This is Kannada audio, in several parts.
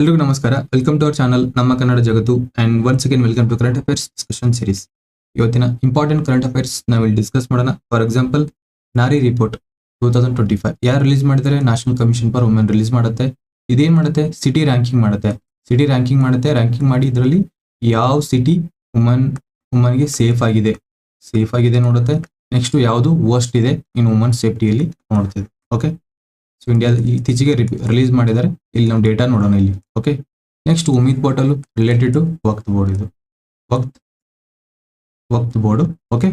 ಎಲ್ರಿಗೂ ನಮಸ್ಕಾರ. ವೆಲ್ಕಮ್ ಟು ಅವರ್ ಚಾನಲ್ ನಮ್ಮ ಕನ್ನಡ ಜಗತ್ತು and once again welcome to current affairs discussion series ಇವತ್ತಿನ ಇಂಪಾರ್ಟೆಂಟ್ ಕರೆಂಟ್ ಅಫೇರ್ಸ್ ನಾವು ಇಲ್ಲಿ ಡಿಸ್ಕಸ್ ಮಾಡೋಣ. For example Nari report two thousand twenty five ಯಾರು ರಿಲೀಸ್ ಮಾಡಿದರೆ national commission for women release ಮಾಡುತ್ತೆ. ಇದೇನ್ ಮಾಡುತ್ತೆ? ಸಿಟಿ ರ್ಯಾಂಕಿಂಗ್ ಮಾಡುತ್ತೆ. ಸಿಟಿ ರ್ಯಾಂಕಿಂಗ್ ಮಾಡುತ್ತೆ. ರ್ಯಾಂಕಿಂಗ್ ಮಾಡಿ ಇದರಲ್ಲಿ ಯಾವ ಸಿಟಿ ವುಮನ್ ವುಮನ್ಗೆ ಸೇಫ್ ಆಗಿದೆ? ಸೇಫ್ ಆಗಿದೆ ನೋಡುತ್ತೆ. ನೆಕ್ಸ್ಟ್ ಯಾವುದು ವರ್ಸ್ಟ್ ಇದೆ? ಇನ್ ವುಮನ್ ಸೇಫ್ಟಿಯಲ್ಲಿ ನೋಡ್ತಿದೆ ಓಕೆ ಸೊ ಇಂಡಿಯಾ ಇತ್ತೀಚೆಗೆ ರಿಲೀಸ್ ಮಾಡಿದ್ದಾರೆ. ಇಲ್ಲಿ ನಾವು ಡೇಟಾ ನೋಡೋಣ ಇಲ್ಲಿ. Okay next UMEED portal related to Waqf board ಇದು. Waqf Waqf board okay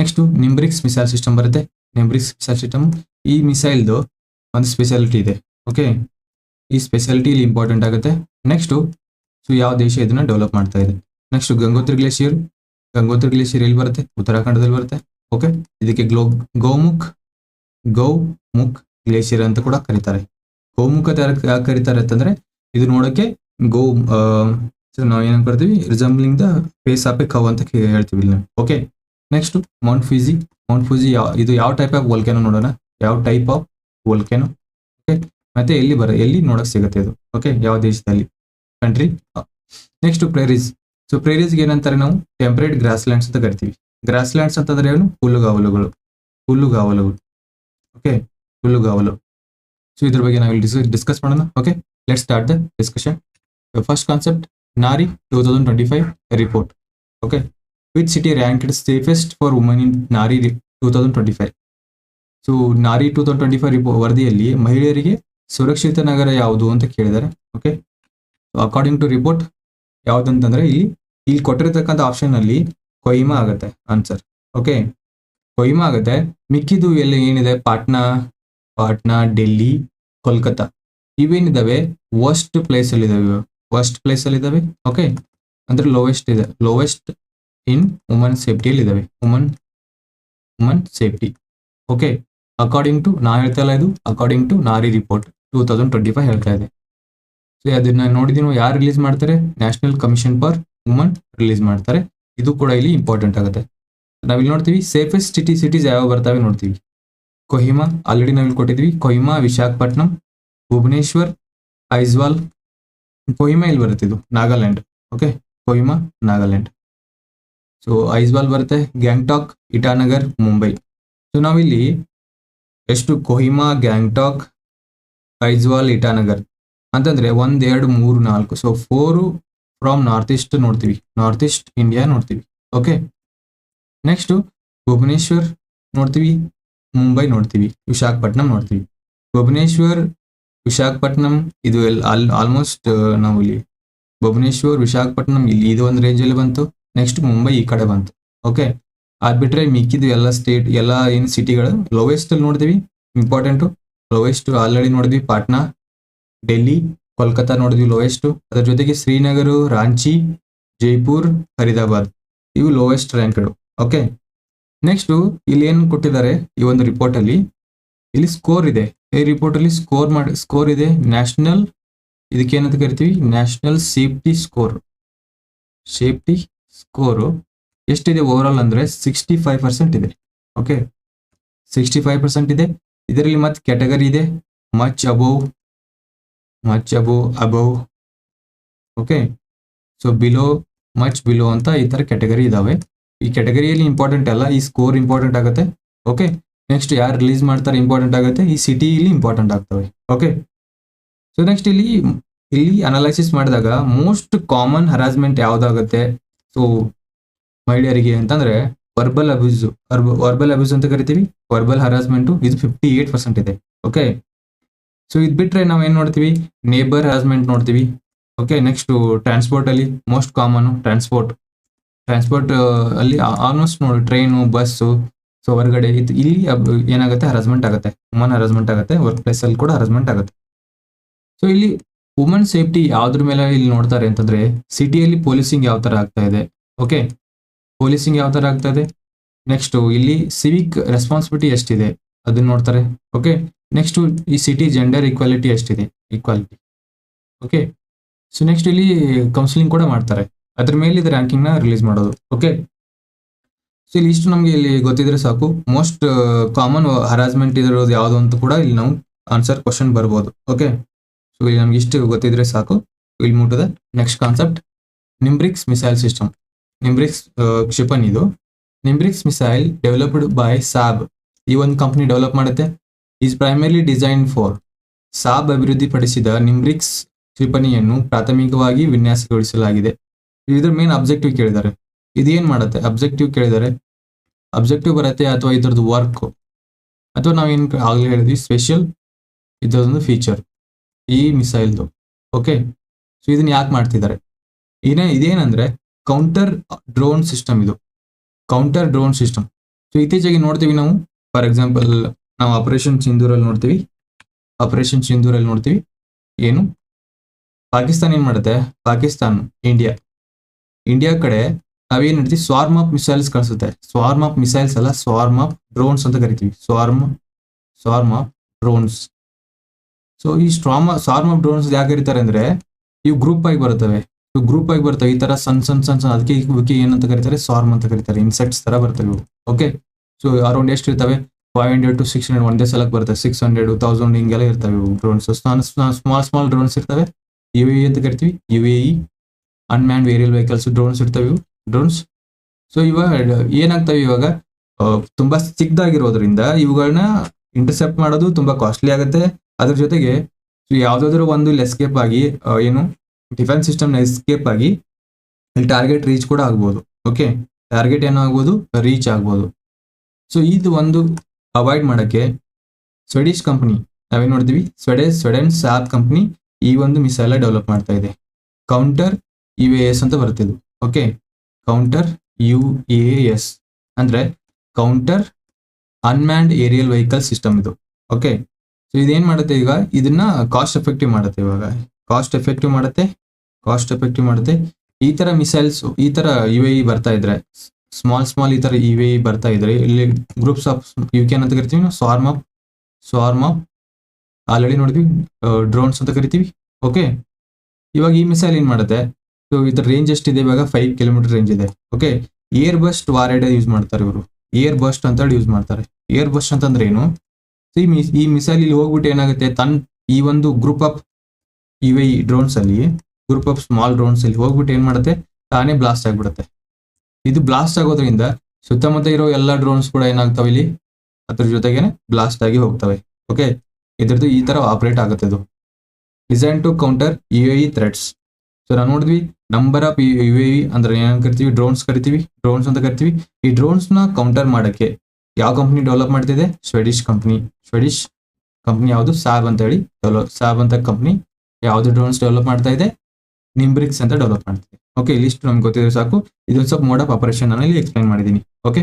next Nimbrix missile system ಬರುತ್ತೆ. ನಿಂಬ್ರಿಕ್ಸ್ ಮಿಸೈಲ್ ಸಿಸ್ಟಮ್ ಈ ಮಿಸೈಲ್ದು ಒಂದು ಸ್ಪೆಷಾಲಿಟಿ ಇದೆ. ಓಕೆ ಈ ಸ್ಪೆಷಾಲಿಟಿ ಇಲ್ಲಿ ಇಂಪಾರ್ಟೆಂಟ್ ಆಗುತ್ತೆ. ನೆಕ್ಸ್ಟು ಸೊ ಯಾವ ದೇಶ ಇದನ್ನ ಡೆವಲಪ್ ಮಾಡ್ತಾ ಇದೆ? Next Gangotri glacier. Gangotri glacier ಎಲ್ಲಿ ಬರುತ್ತೆ? ಉತ್ತರಾಖಂಡದಲ್ಲಿ ಬರುತ್ತೆ. ಓಕೆ ಇದಕ್ಕೆ ಗ್ಲೋ, ಗೌಮುಖ್ ಗೌ ಮುಖ್ ಗ್ಲೇಷಿಯರ್ ಅಂತ ಕೂಡ ಕರೀತಾರೆ. ಗೋಮುಖ ಯಾಕೆ ಕರೀತಾರೆ ಅಂತಂದ್ರೆ ಇದು ನೋಡೋಕೆ ಗೋ ನಾವು ಏನ್ ಕರಿತೀವಿ resembling the face of a cow ಅಂತ ಹೇಳ್ತೀವಿ ಇಲ್ಲಿ okay, next Mount Fiji Mount Fiji ಯಾವ ಇದು ಯಾವ ಟೈಪ್ ಆಫ್ ವೋಲ್ಕೆನೋ ನೋಡೋಣ. ಯಾವ ಟೈಪ್ ಆಫ್ ವೋಲ್ಕೆನೋ ಓಕೆ, ಮತ್ತೆ ಎಲ್ಲಿ ಬರ, ಎಲ್ಲಿ ನೋಡಕ್ ಸಿಗುತ್ತೆ ಇದು. ಓಕೆ, ಯಾವ ದೇಶದಲ್ಲಿ. ಕಂಟ್ರಿ. Next prairies. ಸೊ ಪ್ರೇರೀಸ್ಗೆ ಏನಂತಾರೆ ನಾವು? ಟೆಂಪರೇಟ್ ಗ್ರಾಸ್ ಲ್ಯಾಂಡ್ಸ್ ಅಂತ ಕರಿತೀವಿ. ಗ್ರಾಸ್ ಲ್ಯಾಂಡ್ಸ್ ಅಂತಂದ್ರೆ ಏನು? ಹುಲ್ಲುಗಾವಲುಗಳು. ಹುಲ್ಲುಗಾವಲುಗಳು. ಓಕೆ ಹುಲ್ಲುಗಾವಲು. ಸೊ ಇದ್ರ ಬಗ್ಗೆ ನಾವು ಇಲ್ಲಿ ಡಿಸ್ಕಸ್ ಮಾಡೋಣ. Okay let start the discussion first concept Nari two thousand twenty five report okay which city ranked safest for woman in Nari two thousand twenty five so Nari two thousand twenty five ವರದಿಯಲ್ಲಿ ಮಹಿಳೆಯರಿಗೆ ಸುರಕ್ಷಿತ ನಗರ ಯಾವುದು ಅಂತ ಕೇಳಿದ್ದಾರೆ ಓಕೆ ಅಕಾರ್ಡಿಂಗ್ ಟು ರಿಪೋರ್ಟ್ ಯಾವುದಂತಂದ್ರೆ ಇಲ್ಲಿ ಇಲ್ಲಿ ಕೊಟ್ಟಿರತಕ್ಕಂಥ ಆಪ್ಷನ್ ಅಲ್ಲಿ ಕೊಹಿಮಾ ಆಗುತ್ತೆ. ಆನ್ಸರ್ ಓಕೆ ಕೊಯ್ಮಾ ಆಗುತ್ತೆ. ಮಿಕ್ಕಿದ್ದು ಎಲ್ಲ ಏನಿದೆ? ಪಾಟ್ನಾ ಪಾಟ್ನಾ, ಡೆಲ್ಲಿ, ಕೋಲ್ಕತ್ತಾ. ಇವೇನಿದಾವೆ? ವರ್ಸ್ಟ್ ಪ್ಲೇಸ್ ಅಲ್ಲಿ ಇದಾವೆ ವರ್ಸ್ಟ್ ಪ್ಲೇಸ್ ಅಲ್ಲಿ ಇದಾವೆ ಓಕೆ ಅಂದ್ರೆ ಲೋವೆಸ್ಟ್ ಇದೆ. ಲೋವೆಸ್ಟ್ ಇನ್ ವುಮನ್ ಸೇಫ್ಟಿಯಲ್ಲಿ ಇದಾವೆ woman woman safety okay according to ನಾ ಹೇಳ್ತಾ ಇಲ್ಲ ಇದು. According to Nari report two thousand twenty five ಹೇಳ್ತಾ ಇದೆ. ಸೊ ಅದನ್ನ ನೋಡಿದೀನಿ ಯಾರು ರಿಲೀಸ್ ಮಾಡ್ತಾರೆ? National commission for woman release ಮಾಡ್ತಾರೆ. ಇದು ಕೂಡ ಇಲ್ಲಿ ಇಂಪಾರ್ಟೆಂಟ್ ಆಗುತ್ತೆ. ನಾವಿಲ್ಲಿ ನೋಡ್ತೀವಿ ಸೇಫೆಸ್ಟ್ ಸಿಟಿ ಸಿಟೀಸ್ ಯಾವಾಗ ಬರ್ತಾವೆ ನೋಡ್ತೀವಿ. ಕೊಹಿಮಾ, ಆಲ್ರೆಡಿ ನಾವಿಲ್ಲಿ ಕೊಟ್ಟಿದ್ವಿ. ಕೊಹಿಮಾ, ವಿಶಾಖಪಟ್ನಂ, ಭುವನೇಶ್ವರ್, ಐಜ್ವಾಲ್. ಕೊಹಿಮಾ ಇಲ್ಲಿ ಬರುತ್ತೆ ಇದು? ನಾಗಾಲ್ಯಾಂಡ್. ಓಕೆ ಕೊಹಿಮಾ, ನಾಗಾಲ್ಯಾಂಡ್. ಸೊ ಐಜ್ವಾಲ್ ಬರುತ್ತೆ ಗ್ಯಾಂಗ್ಟಾಕ್, ಇಟಾನಗರ್, ಮುಂಬೈ. ಸೊ ನಾವಿಲ್ಲಿ ಎಷ್ಟು ಕೊಹಿಮಾ, ಗ್ಯಾಂಗ್ಟಾಕ್, ಐಜ್ವಾಲ್, ಇಟಾನಗರ್ ಅಂತಂದ್ರೆ ಒಂದ್, ಎರಡು, ಮೂರು, ನಾಲ್ಕು. So four from north east ನೋಡ್ತೀವಿ. ನಾರ್ತ್ ಈಸ್ಟ್ ಇಂಡಿಯಾ ನೋಡ್ತೀವಿ. ಓಕೆ ನೆಕ್ಸ್ಟ್ ಭುವನೇಶ್ವರ್ ನೋಡ್ತೀವಿ. ಮುಂಬೈ ನೋಡ್ತೀವಿ ವಿಶಾಖಪಟ್ಟಣಂ ನೋಡ್ತೀವಿ. ಭುವನೇಶ್ವರ್ ವಿಶಾಖಪಟ್ಟಣಂ ಇದು ಎಲ್ ಆಲ್ ಆಲ್ಮೋಸ್ಟ್ ನಾವು ಇಲ್ಲಿ ಭುವನೇಶ್ವರ್ ವಿಶಾಖಪಟ್ಟಣಂ ಇಲ್ಲಿ ಇದು ಒಂದು ರೇಂಜಲ್ಲಿ ಬಂತು ನೆಕ್ಸ್ಟ್ ಮುಂಬೈ ಈ ಕಡೆ ಬಂತು ಓಕೆ ಅದು ಬಿಟ್ರೆ ಮಿಕ್ಕಿದ್ದು ಎಲ್ಲ ಸ್ಟೇಟ್ ಎಲ್ಲ ಏನು ಸಿಟಿಗಳು ಲೋವೆಸ್ಟ್ ಅಲ್ಲಿ ನೋಡ್ತೀವಿ ಇಂಪಾರ್ಟೆಂಟು ಲೋವೆಸ್ಟ್ ಆಲ್ರೆಡಿ ನೋಡಿದ್ವಿ, ಪಾಟ್ನಾ, ಡೆಲ್ಲಿ ಕೋಲ್ಕತ್ತಾ ನೋಡಿದ್ವಿ ಲೋವೆಸ್ಟು ಅದರ ಜೊತೆಗೆ ಶ್ರೀನಗರ, ರಾಂಚಿ, ಜೈಪುರ್ ಫರೀದಾಬಾದ್ ಇವು ಲೋವೆಸ್ಟ್ ರ್ಯಾಂಕ್ಡ್ ಓಕೆ ನೆಕ್ಸ್ಟ್ ಇಲ್ಲಿ ಏನು ಕೊಟ್ಟಿದ್ದಾರೆ ಈ ಒಂದು ರಿಪೋರ್ಟ್ ಅಲ್ಲಿ? ಇಲ್ಲಿ ಸ್ಕೋರ್ ಇದೆ. ಈ ರಿಪೋರ್ಟ್ ಅಲ್ಲಿ ಸ್ಕೋರ್ ಮಾಡಿ ಸ್ಕೋರ್ ಇದೆ ನ್ಯಾಷನಲ್ ಇದಕ್ಕೆ ಏನಂತ ಕರಿತೀವಿ? National safety score safety score ಎಷ್ಟಿದೆ ಓವರ್ ಆಲ್ ಅಂದ್ರೆ ಸಿಕ್ಸ್ಟಿ ಫೈವ್ ಪರ್ಸೆಂಟ್ ಇದೆ. ಓಕೆ ಸಿಕ್ಸ್ಟಿ ಫೈವ್ ಪರ್ಸೆಂಟ್ ಇದೆ. ಇದರಲ್ಲಿ ಮತ್ತೆ ಕ್ಯಾಟಗರಿ ಇದೆ. Much above much above above okay so below much below ಅಂತ ಈ ತರ ಕ್ಯಾಟಗರಿ ಇದಾವೆ. ಈ ಕ್ಯಾಟಗರಿಯಲ್ಲಿ ಇಂಪಾರ್ಟೆಂಟ್ ಅಲ್ಲ, ಈ ಸ್ಕೋರ್ ಇಂಪಾರ್ಟೆಂಟ್ ಆಗುತ್ತೆ ಓಕೆ ನೆಕ್ಸ್ಟ್ ಯಾರು ರಿಲೀಸ್ ಮಾಡ್ತಾರೆ ಇಂಪಾರ್ಟೆಂಟ್ ಆಗುತ್ತೆ, ಈ ಸಿಟಿ ಇಲ್ಲಿ ಇಂಪಾರ್ಟೆಂಟ್ ಆಗ್ತವೆ ಓಕೆ ಸೊ ನೆಕ್ಸ್ಟ್ ಇಲ್ಲಿ ಇಲ್ಲಿ ಅನಲೈಸಿಸ್ ಮಾಡಿದಾಗ ಮೋಸ್ಟ್ ಕಾಮನ್ ಹರಾಸ್ಮೆಂಟ್ ಯಾವುದಾಗುತ್ತೆ? ಸೊ ಮಹಿಳೆಯರಿಗೆ ಅಂತಂದ್ರೆ ವರ್ಬಲ್ ಅಬ್ಯೂಸ್ ವರ್ಬಲ್ ಅಬ್ಯೂಸ್ ಅಂತ ಕರಿತೀವಿ ವರ್ಬಲ್ ಹರಾಸ್ಮೆಂಟು ಇದು ಫಿಫ್ಟಿ ಏಟ್ ಪರ್ಸೆಂಟ್ ಇದೆ ಓಕೆ ಸೊ ಇದು ಬಿಟ್ರೆ ನಾವು ಏನ್ ನೋಡ್ತೀವಿ? ನೇಬರ್ ಹರಾಸ್ಮೆಂಟ್ ನೋಡ್ತೀವಿ ಓಕೆ ನೆಕ್ಸ್ಟ್ ಟ್ರಾನ್ಸ್ಪೋರ್ಟ್ ಅಲ್ಲಿ ಮೋಸ್ಟ್ ಕಾಮನ್ ಟ್ರಾನ್ಸ್ಪೋರ್ಟ್ ಟ್ರಾನ್ಸ್ಪೋರ್ಟ್ ಅಲ್ಲಿ ಆಲ್ಮೋಸ್ಟ್ ನೋಡಿ ಟ್ರೈನು ಬಸ್ಸು ಸೊ ಹೊರಗಡೆ ಇದು, ಇಲ್ಲಿ ಏನಾಗುತ್ತೆ ಹರಾಸ್ಮೆಂಟ್ ಆಗುತ್ತೆ. ವುಮನ್ ಹರಾಸ್ಮೆಂಟ್ ಆಗುತ್ತೆ ವರ್ಕ್ ಪ್ಲೇಸ್ ಅಲ್ಲಿ ಕೂಡ ಹರಾಸ್ಮೆಂಟ್ ಆಗುತ್ತೆ. ಸೊ ಇಲ್ಲಿ ವುಮನ್ ಸೇಫ್ಟಿ ಯಾವ್ದ್ರ ಮೇಲೆ ಇಲ್ಲಿ ನೋಡ್ತಾರೆ ಅಂತಂದ್ರೆ ಸಿಟಿಯಲ್ಲಿ ಪೊಲೀಸಿಂಗ್ ಯಾವ ತರ ಆಗ್ತಾ ಇದೆ? ಓಕೆ ಪೊಲೀಸಿಂಗ್ ಯಾವ ತರ ಆಗ್ತಾ ಇದೆ? ನೆಕ್ಸ್ಟ್ ಇಲ್ಲಿ ಸಿವಿಕ್ ರೆಸ್ಪಾನ್ಸಿಬಿಲಿಟಿ ಎಷ್ಟಿದೆ? ಅದನ್ನ ನೋಡ್ತಾರೆ. ಓಕೆ ನೆಕ್ಸ್ಟ್ ಈ ಸಿಟಿ ಜೆಂಡರ್ ಈಕ್ವಾಲಿಟಿ ಎಷ್ಟಿದೆ? ಈಕ್ವಾಲಿಟಿ ಓಕೆ ಸೊ ನೆಕ್ಸ್ಟ್ ಇಲ್ಲಿ ಕೌನ್ಸಿಲಿಂಗ್ ಕೂಡ ಮಾಡ್ತಾರೆ. ಅದ್ರ ಮೇಲೆ ಇದು ರ್ಯಾಂಕಿಂಗ್ನ ರಿಲೀಸ್ ಮಾಡೋದು ಓಕೆ ಸೊ ಇಲ್ಲಿ ಇಷ್ಟು ನಮಗೆ ಇಲ್ಲಿ ಗೊತ್ತಿದ್ರೆ ಸಾಕು. ಮೋಸ್ಟ್ ಕಾಮನ್ ಹರಾಸ್ಮೆಂಟ್ ಇರೋದು ಯಾವುದು ಅಂತ ಕೂಡ ಇಲ್ಲಿ ನಾವು ಆನ್ಸರ್ ಕ್ವಶನ್ ಬರ್ಬೋದು ಓಕೆ ಸೊ ಇಲ್ಲಿ ನಮ್ಗೆ ಇಷ್ಟು ಗೊತ್ತಿದ್ರೆ ಸಾಕು. ಇಲ್ಲಿ move next concept Nimbrix missile system Nimbrix ಕ್ಷಿಪಣಿ ಇದು. Nimbrix missile developed by Saab ಈ ಒಂದು ಕಂಪನಿ ಡೆವಲಪ್ ಮಾಡುತ್ತೆ. Is primary design for Saab ಅಭಿವೃದ್ಧಿಪಡಿಸಿದ ನಿಂಬ್ರಿಕ್ಸ್ ಕ್ಷಿಪಣಿಯನ್ನು ಪ್ರಾಥಮಿಕವಾಗಿ ವಿನ್ಯಾಸಗೊಳಿಸಲಾಗಿದೆ. ಇದ್ರ ಮೇನ್ ಅಬ್ಜೆಕ್ಟಿವ್ ಕೇಳಿದ್ದಾರೆ. ಇದೇನ್ ಮಾಡುತ್ತೆ? ಅಬ್ಜೆಕ್ಟಿವ್ ಕೇಳಿದ್ದಾರೆ. ಅಬ್ಜೆಕ್ಟಿವ್ ಬರುತ್ತೆ ಅಥವಾ ಇದ್ರದ್ದು ವರ್ಕ್ ಅಥವಾ ನಾವೇನು ಆಗ್ಲೇ ಹೇಳಿದ್ವಿ ಸ್ಪೆಷಲ್ ಇದೊಂದು ಫೀಚರ್ ಈ ಮಿಸೈಲ್ದು ಓಕೆ ಸೊ ಇದನ್ನ ಯಾಕೆ ಮಾಡ್ತಿದ್ದಾರೆ? ಏನೇ ಇದೇನಂದ್ರೆ ಕೌಂಟರ್ ಡ್ರೋನ್ ಸಿಸ್ಟಮ್ ಇದು. ಕೌಂಟರ್ ಡ್ರೋನ್ ಸಿಸ್ಟಮ್ ಸೊ ಇತ್ತೀಚೆಗೆ ನೋಡ್ತೀವಿ ನಾವು ಫಾರ್ ಎಕ್ಸಾಂಪಲ್ ನಾವು ಆಪರೇಷನ್ ಸಿಂಧೂರಲ್ಲಿ ನೋಡ್ತೀವಿ. ಆಪರೇಷನ್ ಸಿಂಧೂರಲ್ಲಿ ನೋಡ್ತೀವಿ. ಏನು? ಪಾಕಿಸ್ತಾನ ಏನ್ ಮಾಡುತ್ತೆ? ಪಾಕಿಸ್ತಾನ್ ಇಂಡಿಯಾ ಇಂಡಿಯಾ ಕಡೆ ನಾವೇನ್ ಹೇಳ್ತೀವಿ ಸ್ವಾರ್ಮ್ ಆಫ್ ಮಿಸೈಲ್ಸ್ ಕಳಿಸುತ್ತೆ. ಸ್ವಾರ್ಮ್ ಆಫ್ ಮಿಸೈಲ್ಸ್ ಅಲ್ಲ ಸ್ವಾರ್ಮ್ ಆಫ್ ಡ್ರೋನ್ಸ್ ಅಂತ ಕರಿತೀವಿ. Swarm swarm of drones so ಈ ಸ್ಟ್ರಾಮ್ ಸ್ವಾರ್ಮ್ ಆಫ್ ಡ್ರೋನ್ಸ್ ಯಾಕೆ ಕರೀತಾರೆ ಅಂದ್ರೆ, ಇವು ಗ್ರೂಪ್ ಆಗಿ ಬರ್ತವೆ ಇವು ಗ್ರೂಪ್ ಆಗಿ ಬರ್ತವೆ. ಈ ತರ ಸಣ್ಣ ಸಣ್ಣ ಸಣ್ಣ ಸಣ್ಣ ಅದಕ್ಕೆ ಇವಕ್ಕೆ ಏನಂತ ಕರೀತಾರೆ? ಸ್ವಾರ್ಮ್ ಅಂತ ಕರೀತಾರೆ. ಇನ್ಸೆಕ್ಟ್ಸ್ ತರ ಬರ್ತವೆ ಇವು. ಓಕೆ ಸೊ ಅರೌಂಡ್ ಎಷ್ಟು ಇರ್ತವೆ? Five hundred to six hundred ಒಂದೇ ಸಲಕ್ಕೆ ಬರುತ್ತೆ. ಸಿಕ್ಸ್ ಹಂಡ್ರೆಡ್ ತೌಸಂಡ್ ಹಿಂಗೆಲ್ಲ ಇರ್ತವೆ ಇವು ಡ್ರೋನ್ಸ್ ಸ್ಮಾಲ್ ಸ್ಮಾಲ್ ಡ್ರೋನ್ಸ್ ಇರ್ತವೆ. ಯು ಎ ಅಂತ ಕರಿತೀವಿ. U A unmanned aerial vehicles drones ಇರ್ತವೆ ಡ್ರೋನ್ಸ್ ಸೊ ಇವಾಗ ಏನಾಗ್ತವೆ ಇವಾಗ? ತುಂಬಾ ಚಿಕ್ಕದಾಗಿರೋದ್ರಿಂದ ಇವುಗಳನ್ನ ಇಂಟರ್ಸೆಪ್ಟ್ ಮಾಡೋದು ತುಂಬಾ ಕಾಸ್ಟ್ಲಿ ಆಗುತ್ತೆ. ಅದ್ರ ಜೊತೆಗೆ ಯಾವ್ದಾದ್ರು ಒಂದು ಎಸ್ಕೇಪ್ ಆಗಿ ಏನು ಡಿಫೆನ್ಸ್ ಸಿಸ್ಟಮ್ ಎಸ್ಕೇಪ್ ಆಗಿ ಇಲ್ಲಿ ಟಾರ್ಗೆಟ್ ರೀಚ್ ಕೂಡ ಆಗ್ಬೋದು. ಓಕೆ ಟಾರ್ಗೆಟ್ ಏನೋ ಆಗ್ಬೋದು? ರೀಚ್ ಆಗ್ಬೋದು. ಸೊ ಇದು ಒಂದು ಅವಾಯ್ಡ್ ಮಾಡೋಕ್ಕೆ ಸ್ವೆಡಿಶ್ ಕಂಪ್ನಿ ನಾವೇನ್ ನೋಡ್ತೀವಿ? ಸ್ವೆಡೆ ಸ್ವೆಡೆನ್ ಸ್ಯಾಪ್ ಕಂಪ್ನಿ ಈ ಒಂದು ಮಿಸೈಲ್ ಡೆವಲಪ್ ಮಾಡ್ತಾ ಇದೆ. ಕೌಂಟರ್ ಯು ಎ ಎಸ್ ಅಂತ ಬರ್ತಿದ್ವು okay counter U A S ಅಂದ್ರೆ counter unmanned aerial vehicle system ಇದು. ಓಕೆ ಸೊ ಇದೇನ್ ಮಾಡುತ್ತೆ ಈಗ? ಇದನ್ನ ಕಾಸ್ಟ್ ಎಫೆಕ್ಟಿವ್ ಮಾಡುತ್ತೆ ಇವಾಗ. ಕಾಸ್ಟ್ ಎಫೆಕ್ಟಿವ್ ಮಾಡುತ್ತೆ ಕಾಸ್ಟ್ ಎಫೆಕ್ಟಿವ್ ಮಾಡುತ್ತೆ. ಈ ತರ ಮಿಸೈಲ್ಸ್ ಈ ತರ ಯು ಎ ಬರ್ತಾ ಇದ್ರೆ ಸ್ಮಾಲ್ ಸ್ಮಾಲ್ ಈ ತರ ಯು ಎ ಬರ್ತಾ ಇದ್ರೆ, ಇಲ್ಲಿ ಗ್ರೂಪ್ಸ್ ಆಫ್ ಯು ಕೆ ಅಂತ ಕರಿತೀವಿ ನಾವು swarm of swarm of already ನೋಡಿದ್ವಿ ಡ್ರೋನ್ಸ್ ಅಂತ ಕರಿತೀವಿ. ಓಕೆ ಇವಾಗ ಈ ಮಿಸೈಲ್ ಏನ್ ಮಾಡುತ್ತೆ? ಸೊ ಇದ್ರ ರೇಂಜ್ ಎಷ್ಟಿದೆ? ಇವಾಗ ಫೈವ್ ಕಿಲೋಮೀಟರ್ ರೇಂಜ್ ಇದೆ. Okay air burst warhead use ಮಾಡ್ತಾರೆ ಇವರು. ಏರ್ ಬಸ್ಟ್ ಅಂತ ಹೇಳಿ ಯೂಸ್ ಮಾಡ್ತಾರೆ. ಏರ್ ಬಸ್ಟ್ ಅಂತಂದ್ರೆ ಏನು? ಈ ಮಿಸ್, ಈ ಮಿಸೈಲ್ ಇಲ್ಲಿ ಹೋಗ್ಬಿಟ್ಟು ಏನಾಗುತ್ತೆ? ತನ್, ಈ ಒಂದು ಗ್ರೂಪ್ ಆಫ್ ಯು ಈ ಡ್ರೋನ್ಸ್ ಅಲ್ಲಿ ಗ್ರೂಪ್ ಆಫ್ ಸ್ಮಾಲ್ ಡ್ರೋನ್ಸ್ ಅಲ್ಲಿ ಹೋಗ್ಬಿಟ್ಟು ಏನ್ ಮಾಡುತ್ತೆ? ತಾನೇ ಬ್ಲಾಸ್ಟ್ ಆಗಿಬಿಡುತ್ತೆ. ಇದು ಬ್ಲಾಸ್ಟ್ ಆಗೋದ್ರಿಂದ ಸುತ್ತಮುತ್ತ ಇರೋ ಎಲ್ಲಾ ಡ್ರೋನ್ಸ್ ಕೂಡ ಏನಾಗ್ತಾವೆ ಇಲ್ಲಿ? ಅದ್ರ ಜೊತೆಗೇನೆ ಬ್ಲಾಸ್ಟ್ ಆಗಿ ಹೋಗ್ತವೆ. ಓಕೆ ಇದ್ರದ್ದು ಈ ತರ ಆಪರೇಟ್ ಆಗುತ್ತೆ ಇದು design to counter U threads threats so ನಾವು ನೋಡಿದ್ವಿ ನಂಬರ್ ಆಫ್ ಯು ಎ ಅಂದ್ರೆ ಏನ್ ಕರಿತೀವಿ? ಡ್ರೋನ್ಸ್ ಕರಿತೀವಿ. ಡ್ರೋನ್ಸ್ ಅಂತ ಕರಿತೀವಿ. ಈ ಡ್ರೋನ್ಸ್ನ ಕೌಂಟರ್ ಮಾಡಕ್ಕೆ ಯಾವ ಕಂಪನಿ ಡೆವಲಪ್ ಮಾಡ್ತಿದೆ? ಸ್ವೆಡಿಶ್ ಕಂಪನಿ ಸ್ವೆಡಿಶ್ ಕಂಪ್ನಿ ಯಾವುದು? ಸಾಬ್ ಅಂತ ಹೇಳಿ. ಡೆವಲಪ್ ಸಾಬ್ ಅಂತ ಕಂಪ್ನಿ ಯಾವ್ದು ಡ್ರೋನ್ಸ್ ಡೆವಲಪ್ ಮಾಡ್ತಾ ಇದೆ? ನಿಂಬ್ರಿಕ್ಸ್ ಅಂತ ಡೆವಲಪ್ ಮಾಡ್ತಿದೆ ಓಕೆ ಲಿಸ್ಟ್ ನಮ್ಗೆ ಗೊತ್ತಿದ್ರೆ ಸಾಕು. ಇದೊಂದು ಸ್ವಲ್ಪ ಮೋಡ್ ಆಫ್ ಆಪರೇಷನ್ ನಾನು ಇಲ್ಲಿ ಎಕ್ಸ್ಪ್ಲೈನ್ ಮಾಡಿದ್ದೀನಿ okay